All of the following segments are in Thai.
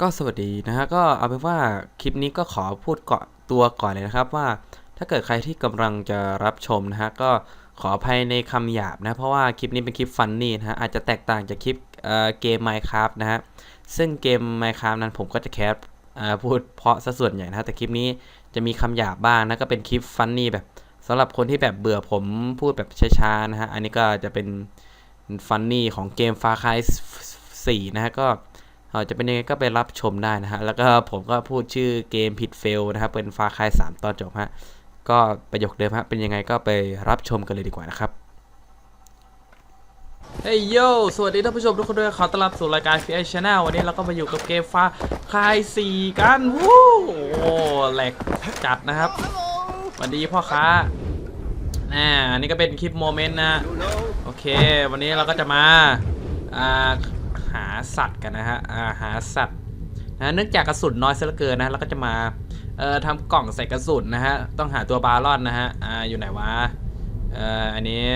ก็สวัสดีนะฮะก็เอาเป็นว่าคลิปนี้ก็ขอพูดเกาะตัวก่อนเลยนะครับว่า ถ้าเกิดใครที่กำลังจะรับชมนะฮะก็ขออภัยในคำหยาบนะเพราะว่าคลิปนี้เป็นคลิปฟันนี่นะฮะอาจจะแตกต่างจากคลิปเเกม Minecraft นะฮะซึ่งเกม Minecraft นั้นผมก็จะแคสพูดเพาะซะส่วนใหญ่นะฮะแต่คลิปนี้จะมีคำหยาบบ้างนะก็เป็นคลิปฟันนี่แบบสำหรับคนที่แบบเบื่อผมพูดแบบช้าๆนะฮะอันนี้ก็จะเป็นฟันนี่ของเกม Far Cry 4นะฮะก็ จะเป็นยังไงก็ไปรับชมได้นะฮะ แล้วก็ผมก็พูดชื่อเกมผิดเฟลนะครับ เป็นฟาคาย3ตอนจบฮะ ก็ประโยคเดิมฮะ เป็นยังไงก็ไปรับชมกันเลยดีกว่านะครับ เฮ้ยโย สวัสดีท่านผู้ชมทุกคนด้วย ขอต้อนรับสู่รายการ f ี i Channel วันนี้เราก็มาอยู่กับเกมฟาคาย4กัน วู้โอ้แหลกจัดนะครับสวัสดีพ่อค้าอ่าอันนี้ก็เป็นคลิปโมเมนต์นะ โอเค วันนี้เราก็จะมา อ่า หาสัตว์กันนะฮะอ่าหาสัตว์นะเนื่องจากกระสุนน้อยซะเหลือเกินนะเราก็จะมาเอ่อทำกล่องใส่กระสุนนะฮะต้องหาตัวบาลอนนะฮะอ่าอยู่ไหนวะเอ่ออันนี้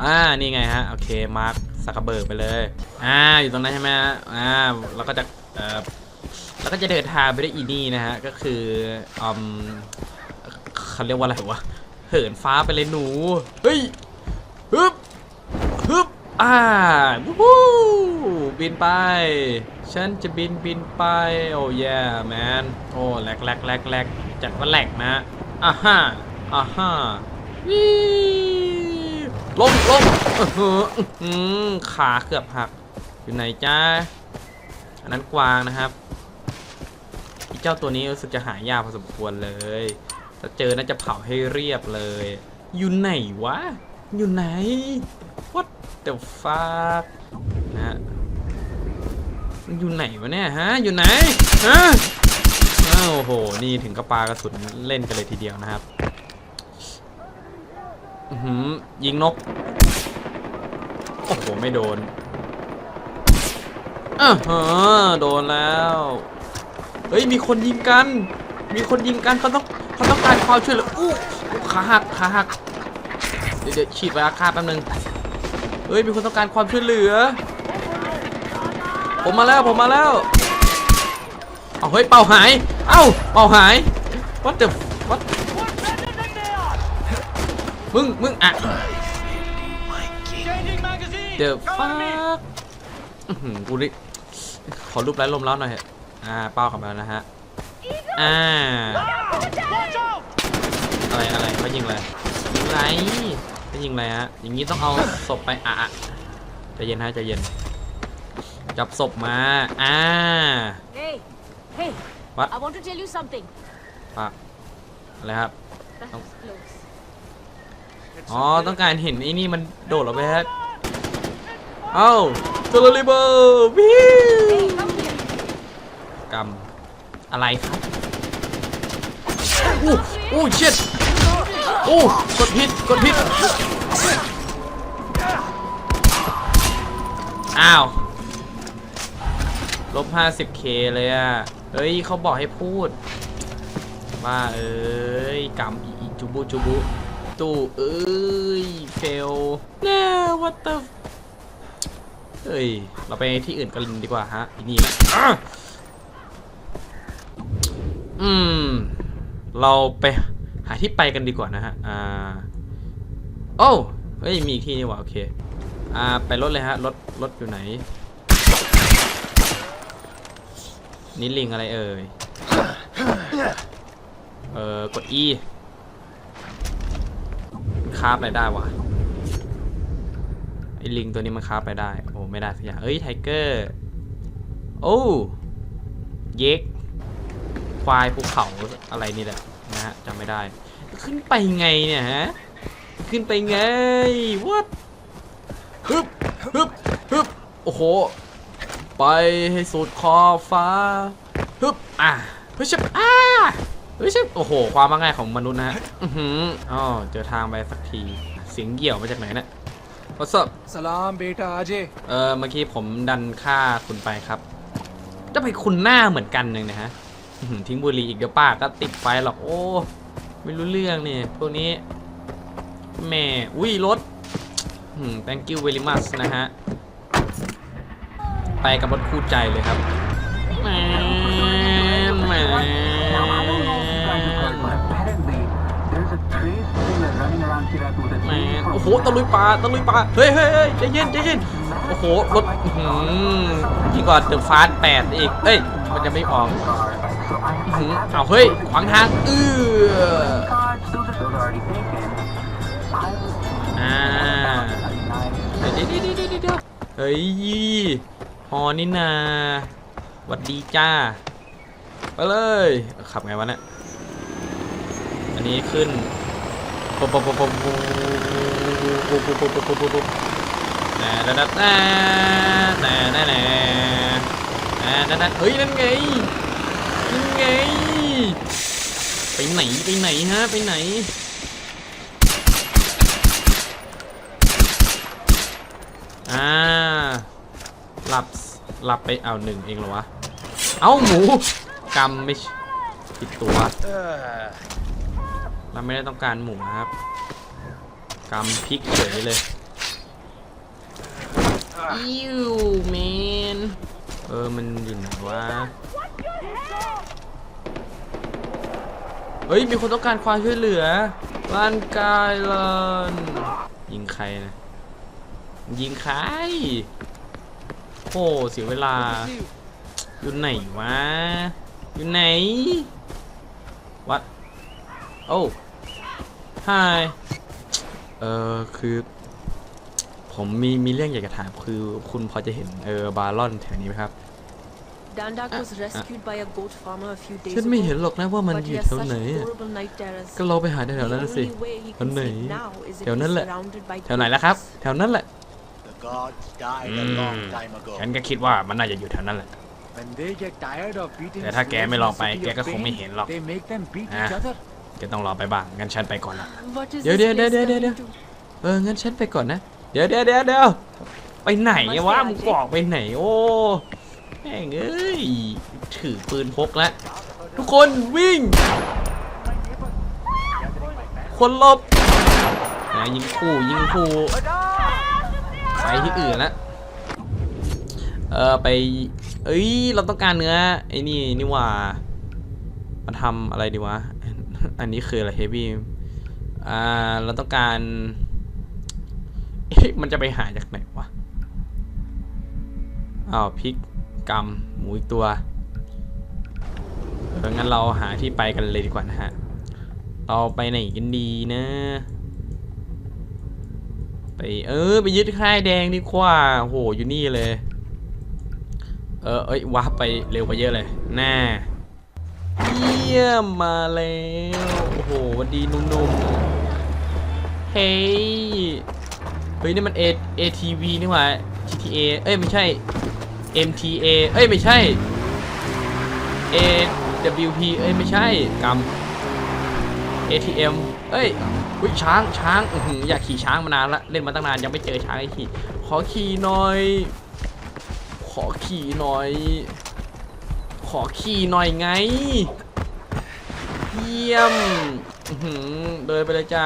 อ่านี่ไงฮะโอเคมาร์คสักเบิกไปเลยอ่าอยู่ตรงนั้นใช่ไหมฮะอ่าเราก็จะเอ่อเราก็จะเดินทางไปได้อีนี่นะฮะก็คืออืมเขาเรียกว่าอะไรวะเหินฟ้าไปเลยหนูเฮ้ยฮึบ อ่าวู้บินไป ฉันจะบินบินไป โอ้ยแมน โอ้แหลกแหลกแหลกแหลกจัดว่าแหลกนะอ่าฮ่าอ่าฮ่าวิลงลงอื้อหืออื้อหือขาเกือบหัก อยู่ไหนจ้า อันนั้นกวางนะครับเจ้าตัวนี้รู้สึกจะหายากพอสมควรเลยถ้าเจอน่าจะเผาให้เรียบเลย อยู่ไหนวะ อยู่ไหน What the fuck นะฮะมันอยู่ไหนวะเนี่ยฮะ อยู่ไหนฮะโอ้โห นี่ถึงกระปากระสุนเล่นกันเลยทีเดียวนะครับหือยิงนก โอ้โห ไม่โดนอ่าฮะโดนแล้ว เฮ้ย มีคนยิงกัน มีคนยิงกันเขาต้องเขาต้องการความช่วยเหลืออู้ขาหักขาหัก เดี๋ยวเดี๋ยวฉีดไวอาฆาตแป๊บนึง ฮ้ยมีคนต้องการความช่วยเหลือ ผมมาแล้วผมมาแล้วเอาเฮ้ยเป่าหาย เอ้าเป่าหาย what the what มึงมึงอะ the fuck อื้อหือกูดิขอรูปไร้ลมแล้วหน่อยเถอะอ่าเป้ากลับมาแล้วนะฮะ อ่า อะไรอะไรเขายิงอะไรยิงอะไรเขา ยิงอะไรฮะ อย่างนี้ต้องเอาศพไปอะอะใจเย็นฮะใจเย็น จับศพมา อ่า Hey, hey. What? I want to tell you something. ปะอะไรครับ That was close. อ๋อ ต้องการเห็นไอ้นี่มันโดดออกไปฮะ เอ้าตัวลลิเบอร์วิว Hey, come here. กรรมอะไรครับอู้อู้เชิดอู้กดผิดกดผิด อ้าวลบ 50k เลยอะเฮ้ยเขาบอกให้พูด ว่าเอ้ยกำอีจูบุจูบุตู้เอ้ยเฟลแน่ what the เฮ้ย เราไปที่อื่นกันดีกว่าฮะที่นี่อืม เราไปหาที่ไปกันดีกว่านะฮะ อ่า โอ้เฮ้ย มีอีกที่นี่ว่าโอเค อ่าไปรถเลยฮะรถรถอยู่ไหนนี่ลิงอะไรเอ่ย เอ่อกด E มันคาบอะไรได้วะไอลิงตัวนี้มันคาบไปได้ โอ้ไม่ได้สักอย่างเอ้ยไทเกอร์ โอ้เย็กควายภูเขาอะไรนี่แหละนะฮะจำไม่ได้ ขึ้นไปไงเนี่ยฮะ ขึ้นไปไง what ฮึบฮึบฮึบโอ้โห ไปให้สุดคอฟ้าฮึบอะเฮ้ยชิบอะเฮ้ยชิบโอ้โห ความมั่าง่ายของมนุษย์นะฮะอือหืออ๋อเจอทางไปสักที เสียงเหี่ยวมาจากไหนเนี่ย What's สลามเบตาเจเออเมื่อกี้ผมดันฆ่าคุณไปครับจะไปคุณหน้าเหมือนกันหนึ่งนะฮะอื้อทิ้งบุหรี่อีกเดี๋ยวป้าก็ติดไฟหรอกโอ้ ไม่รู้เรื่องเนี่ยพวกนี้แหม่อุ้ยรถ thank you very much นะฮะ ไปกับรถคู่ใจเลยครับแมแแมนโอ้โหตะลุยป่าตะลุยป่าเฮ้ยเฮ้ยเยใจเย็นใจเย็นโอ้โหรถอืมยิ่งกว่าเดอะฟาสแปดอีกเอ้ยมันจะไม่ออกอื้อหืเอาวเฮ้ยขวางทางอือ เดี๋ยวเดี๋ยวเดี๋ยวเดี๋ยวเฮ้ยฮอนี่นาหวัดดีจ้า ไปเลย ขับไงวะเนี่ย อันนี้ขึ้นปุ๊บปุ๊บปุ๊บปุ๊บปุ๊บปุ๊บปุ๊บปุ๊บปุ๊บปุ๊บปุ๊บแต่แต่แต่แต่แต่แต่แต่แต่แต่เฮ้ยนั่นไงนั่นไง ไปไหน ไปไหนฮะ ไปไหน อ่า หลั บหลับไปเอาหนึ่งเองเหรอวะ เอ้าหมูกำไม่ผิดตัวเราไม่ได้ต้องการหมูนะครับกำพริกเฉยเลยอิวเมนเออมันอยู่ไหนวะเฮ้ยมีคนต้องการความช่วยเหลือบ้านกายเลนยิงใครนะยิงใคร โอ้เสียเวลา อยู่ไหนวะ อยู่ไหน วัด โอ้ฮายเออคือ ผมมีมีเรื่องอยากจะถามคือคุณพอจะเห็นเออบาร์ลอนแถวนี้ไหมครับ Dandak was rescued by a goat farmer a few days ฉันไม่ ago. เห็นหรอกนะว่ามัน But อ he ยู่ has แถว such ไหนอะ horrible night terrors. ก็เราไปหาแถ The วๆนั้นนะสิ only way he แถว can ไหน sleep now is if แถวนั้น he's แหละ surrounded by แถวไหนล่ะครับ goats. แถวนั้นแหละ ฉันก็คิดว่ามันน่าจะอยู่แถวนั้นแหละ When they get tired of beating แต่ถ้าแก slaves ไม่ in ล the องไป city แก of ก็คงไม่ pain, เห็นหรอก They make them beat Ah. each other. แกต้องรอไปบ้าง งั้นฉันไปก่อนละ What is Yo, this yo, yo, place yo, yo, coming yo. to? เออ งั้นฉันไปก่อนนะ เดี๋ยวเดี๋ยวเดี๋ยวเดี๋ยวไปไหนวะมาสิมึงบอกไปไหน โอ้แม่งเอ้ย ถือปืนพกแล้ว ทุกคนวิ่ง คนหลบนะยิงคู่ยิงคู่ ไปที่อื่นละเออไป เอ้ย เราต้องการเนื้อไอ้นี่นี่ว่า มาทำอะไรดีวะ อันนี้คืออะไรเฮฟวี่ อ่า เราต้องการ มันจะไปหาจากไหนวะ อ้าวพริกกำหมูอีกตัวเอองั้นเราหาที่ไปกันเลยดีกว่านะฮะ เราไปไหนกันดีนะ เออ ไปยึดค่ายแดงดีกว่าโหอยู่นี่เลย เออเอ้ยวาร์ปไปเร็วกว่าเยอะเลยแน่เยี่ยมมาแล้วโอ้โหวันดีนุ่มๆเฮ้ยเฮ้ยนี่มัน A ATV นี่หว่า GTA เอ้ยไม่ใช่ MTA เอ้ยไม่ใช่ AWP เอ้ยไม่ใช่กำ ATM เอ้ยอุ้ยช้างช้างอืออยากขี่ช้างมานานละเล่นมาตั้งนานยังไม่เจอช้างให้ขี่ขอขี่หน่อย ขอขี่หน่อย ขอขี่หน่อยไง เยี่ยมอื้อเดินไปเลยจ้า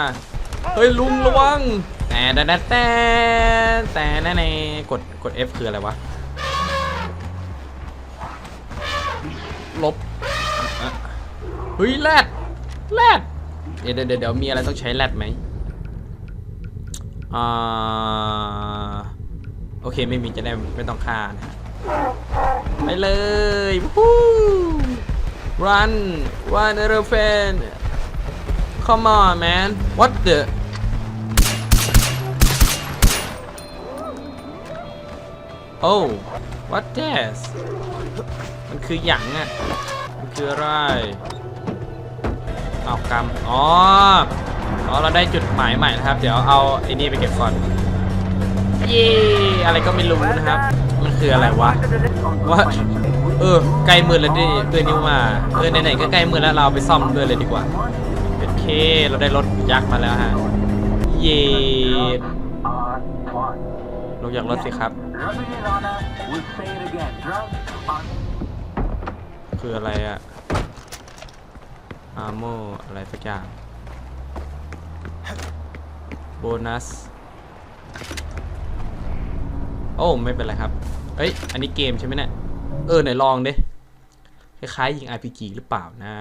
เฮ้ยลุงระวังแต่แต่แต่แต่แน่แน่กดกด F คืออะไรวะลบเฮ้ยแรดแรด เดี๋ยวเดี๋ยวมีอะไรต้องใช้แรดไหมอ่าโอเคไม่มีจะได้ไม่ต้องฆ่านะไปเลยวู้ run run elephant come on man what the โอ้ what this มันคือหยังอะมันคืออะไร เอากำอ๋ออ๋อเราได้จุดหมายใหม่นะครับ เดี๋ยวเอาไอ้นี่ไปเก็บก่อนเย่อะไรก็ไม่รู้นะครับ มันคืออะไรวะว่าเออใกล้มือแล้วดิด้วยนิ้วมาเออไหนๆก็ใกล้มือแล้วเราไปซ่อมด้วยเลยดีกว่าโอเคเราได้รถยักษ์มาแล้วฮะเย่ลงจากรถสิครับ คืออะไรอะ อาร์โมอะไรสักอย่าง โบนัส โอ้ ไม่เป็นไรครับ เอ้ย อันนี้เกมใช่ไหมเนี่ย เออ ไหนลองดิคล้ายๆยิง RPG หรือเปล่านะ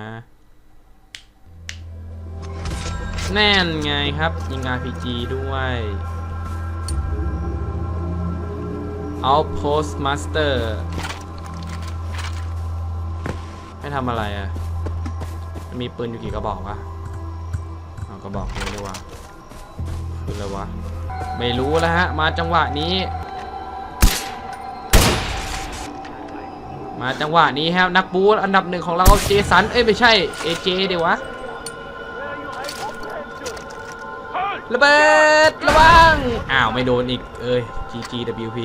แน่นไงครับ ยิง RPG ด้วยเอาโพสต์มาสเตอร์ให้ทำอะไรอะ่ะ มีปืนอยู่กี่กระบอกวะเอากระบอกเลยดีกว่าคืออะไรวะ ไม่รู้แล้วฮะ มาจังหวะนี้ มาจังหวะนี้ครับนักบูอันดับหนึ่งของเราเจสัน เอ้ยไม่ใช่เอเจเดี๋ยววะระเบิดระวัง อ้าวไม่โดนอีก เอ้ย GGWP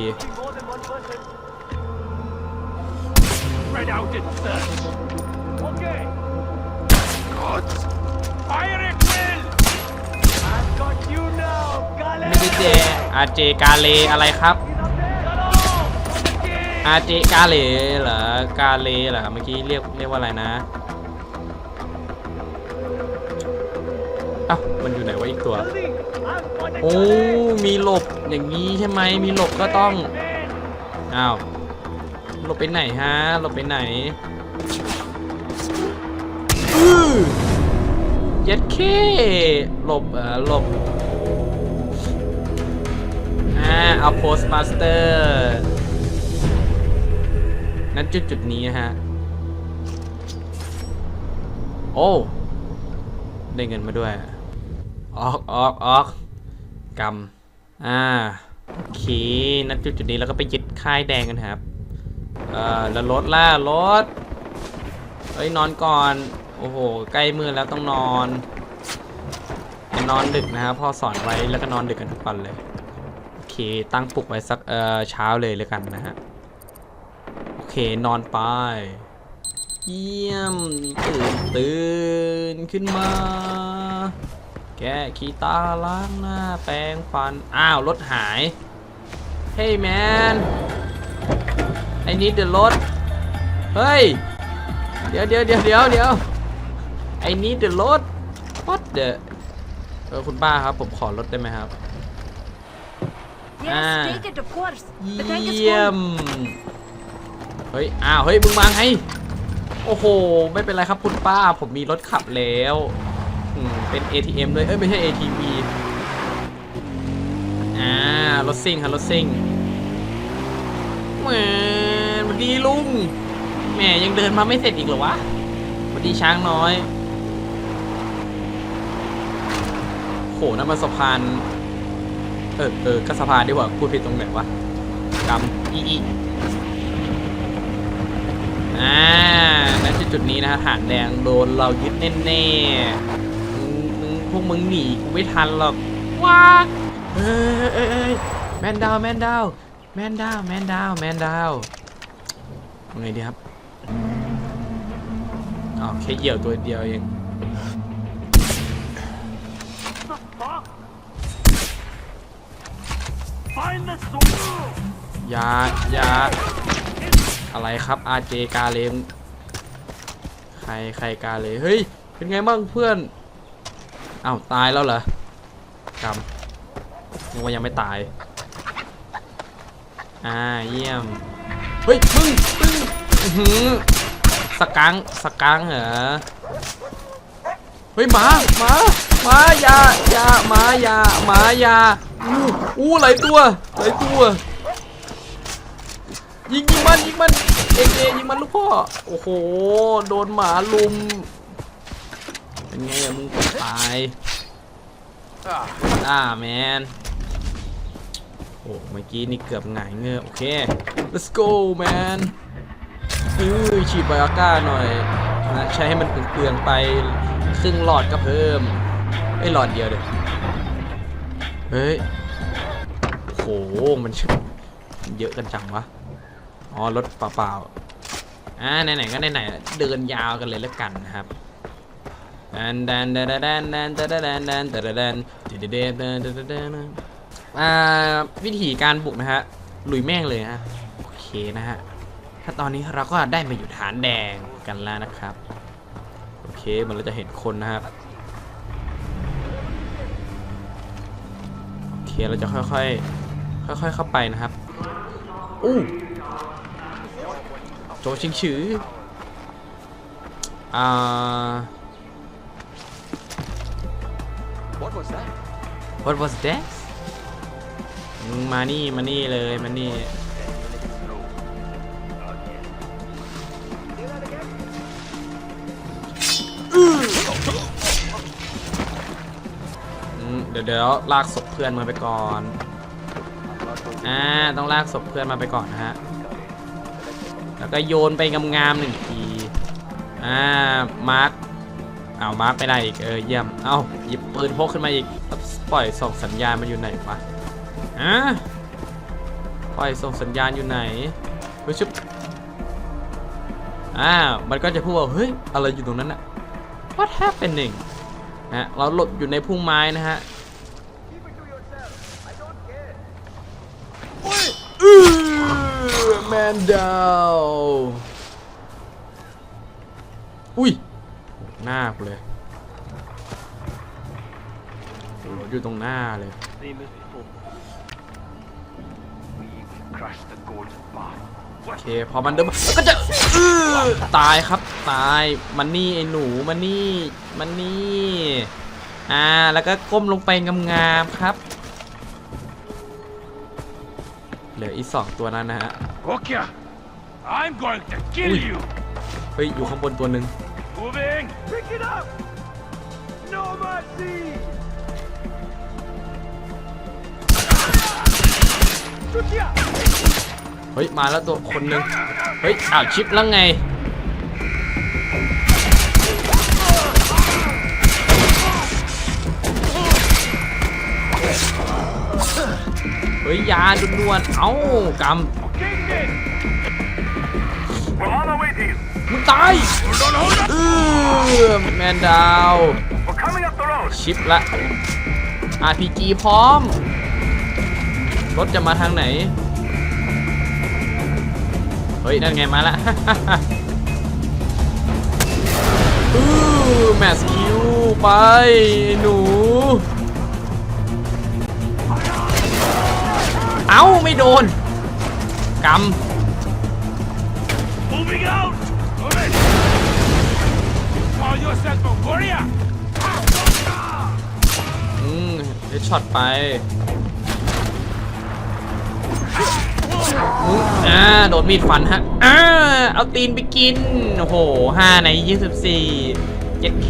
ไม่ใช่เจอาเจกาเลอะไรครับ อาเจกาเลเหรอกาเลเหรอเมื่อกี้เรียกเรียกว่าอะไรนะเอ้ามันอยู่ไหนวะอีกตัว โอ้ มีหลบอย่างนี้ใช่ไหม มีหลบก็ต้อง อ้าว หลบไปไหนฮะ หลบไปไหนอื้อ เย็ดเคหลบเออหลบอ่าเอาโพสต์มาสเตอร์นั้นจุดจุดนี้ฮะ โอ้ ได้เงินมาด้วย ออกออกออกกำอ่าโอเคนัดจุดจุดนี้แล้วก็ไปยึดค่ายแดงกันครับ เอ่อ แล้วรถล่ะรถ เฮ้ย นอนก่อน โอ้โห ใกล้มือแล้วต้องนอนนอนดึกนะครับพ่อสอนไว้แล้วก็นอนดึกกันทุกวันเลยโอเคตั้งปลุกไว้สักเอ่อเช้าเลยเลยกันนะฮะโอเคนอนไป เยี่ยมตื่นตื่นขึ้นมา แกขีตาล้างหน้าแปรงฟัน อ้าวรถหาย เฮ้ยแมนไอ้นี่เดือดรถเฮ้ย เดี๋ยวเดี๋ยวเดี๋ยวเดี๋ยวเดี๋ยว ไอ้นี่เดือดรถ what the เออคุณป้าครับ ผมขอรถได้ไหมครับ Yes, Ah. take it, of course. The tank is เยี่ย full. ม เฮ้ย อ้าว เฮ้ย มึงมาไง โอ้โห ไม่เป็นไรครับคุณป้า ผมมีรถขับแล้วอืมเป็น ATM ด้วย เอ้ย ไม่ใช่ ATV อ่า รถซิ่งครับรถซิ่งแหมสวัสดีลุง แหมยังเดินมาไม่เสร็จอีกเหรอวะสวัสดีช้างน้อย โหนั่นมันสะพาน เออเออก็สะพานดีกว่าพูดผิดตรงไหนวะกำอีอีอ่าณจุดจุดๆนี้นะฮะฐานแดงโดนเรายึดแน่ๆมึงมึงพวกมึงหนีกูไม่ทันหรอกว้าเอ้ยเอ้ยเอ้ยแมนดาวแมนดาวแมนดาวแมนดาวแมนดาวยังไงดีครับอ๋อแค่เหยี่ยวตัวเดียวเอง ยายาอะไรครับ RJ กาเลมใครใครกาเลเฮ้ย เป็นไงบ้างเพื่อนอ้าวตายแล้วเหรอกำยังว่ายังไม่ตาย อ่าเยี่ยม เฮ้ยมึงมึงหือสกังสกังเหรอ เฮ้ยหมาหมา มาอย่าอย่าหมาอย่าหมาอย่าอู้อู้หลายตัวหลายตัว ยิงยิงมันยิงมันเอเอยิงมันลูกพ่อโอ้โหโดนหมาลุมเป็นไงอะมึงตายอ่าแมนโอ้เมื่อกี้นี่เกือบหงายเงือโอเค let's go man เออฉีดไบอาก้าหน่อยนะใช้ให้มันเปลืองไปครึ่งหลอดก็เพิ่ม ไอ้ยหลอดเดียวเดี๋ยวเฮ้ยโหมันเยอะกันจังวะอ๋อรถเปล่าๆอ่าไหนๆก็ไหนๆเดินยาวกันเลยแล้วกันนะครับดันดันดันดันดันดันดันดันดันดันดันดันดันดันดันดันดันอ่าวิธีการบุกนะฮะลุยแม่งเลยฮะโอเคนะฮะถ้าตอนนี้เราก็ได้มาอยู่ฐานแดงกันแล้วนะครับโอเคมันเราจะเห็นคนนะครับ เคเราจะค่อยๆค่อยๆเข้าไปนะครับอู้โจชิงฉืออ่า What was that? what was that มึงมานี่มานี่เลยมานี่ ดี๋ยวเดี๋ยวลากศพเพื่อนมาไปก่อนอ่าต้องลากศพเพื่อนมาไปก่อนนะฮะแล้วก็โยนไปงามๆหนึ่งทีอ่ามาร์คเอามาร์คไปได้อีกเออเยี่ยมเอาหยิบปืนพกขึ้นมาอีกปล่อยส่งสัญญาณมันอยู่ไหนวะอ่าปล่อยส่งสัญญาณอยู่ไหนเฮ้ยชุบอ่ามันก็จะพูดว่าเฮ้ยอะไรอยู่ตรงนั้นอะ What happening นะฮะเราหลบอยู่ในพุ่มไม้นะฮะอื้อ แมนดาวอุ้ย หน้ากูเลยโอ้โหอยู่ตรงหน้าเลย Same as before. We crushed the golden path. โอเค พอมันเดินมาก็จะอื้อตายครับ ตาย มันนี่ไอ้หนู มันนี่ มันนี่ อ่า แล้วก็ก้มลงไปงามๆครับ เหลืออีกสองตัวนั้นนะฮะ Gokia, I'm going to kill Ui. you. เฮ้ยอยู่ข้างบนตัวหนึ่ง Moving. Pick it up. No mercy. Gokia. เฮ้ยมาแล้วตัวคนหนึ่งเฮ้ยอ้าวชิปแล้วไง เฮ้ยยาด่วนๆเอ้ากำ ตายเออแมนดาวชิปละ RPG พร้อม รถจะมาทางไหน เฮ้ย นั่นไงมาละอือแมสคิวไป หนู เอ้า ไม่โดนกำ อืมเฮดช็อตไปอ่าโดนมีดฟันฮะอ่าเอาตีนไปกิน โอ้โหห้าในยี่สิบสี่เจ็ดเค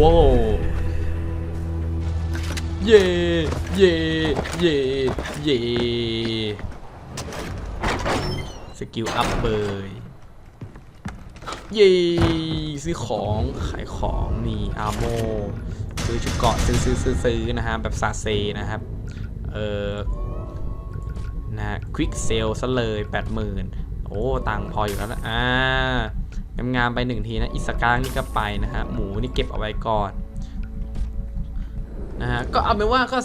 ว้าวเย่เย่เย่เย่สกิลอัพเบย เย้ซื้อของขายของนี่อาโมซื้อชุดเกาะซื้อซื้อซื้อซื้อนะฮะแบบซาเซนะครับ เออนะควิกเซลซะเลย80,000โอ้ตังพออยู่แล้วนะอ่างามๆไปหนึ่งทีนะอิสกางนี่ก็ไปนะฮะหมูนี่เก็บเอาไว้ก่อนนะฮะก็เอาเป็นว่าก็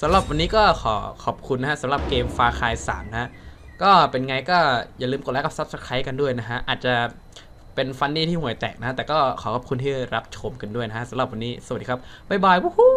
สำหรับวันนี้ก็ขอขอบคุณนะฮะสำหรับเกมฟาคาย3นะฮะก็เป็นไงก็อย่าลืมกดไลค์กับ Subscribe กันด้วยนะฮะอาจจะ เป็นฟันนี่ที่ห่วยแตกนะ แต่ก็ขอขอบคุณที่รับชมกันด้วยนะฮะสำหรับวันนี้ สวัสดีครับ บ๊ายบายวู้ฮู้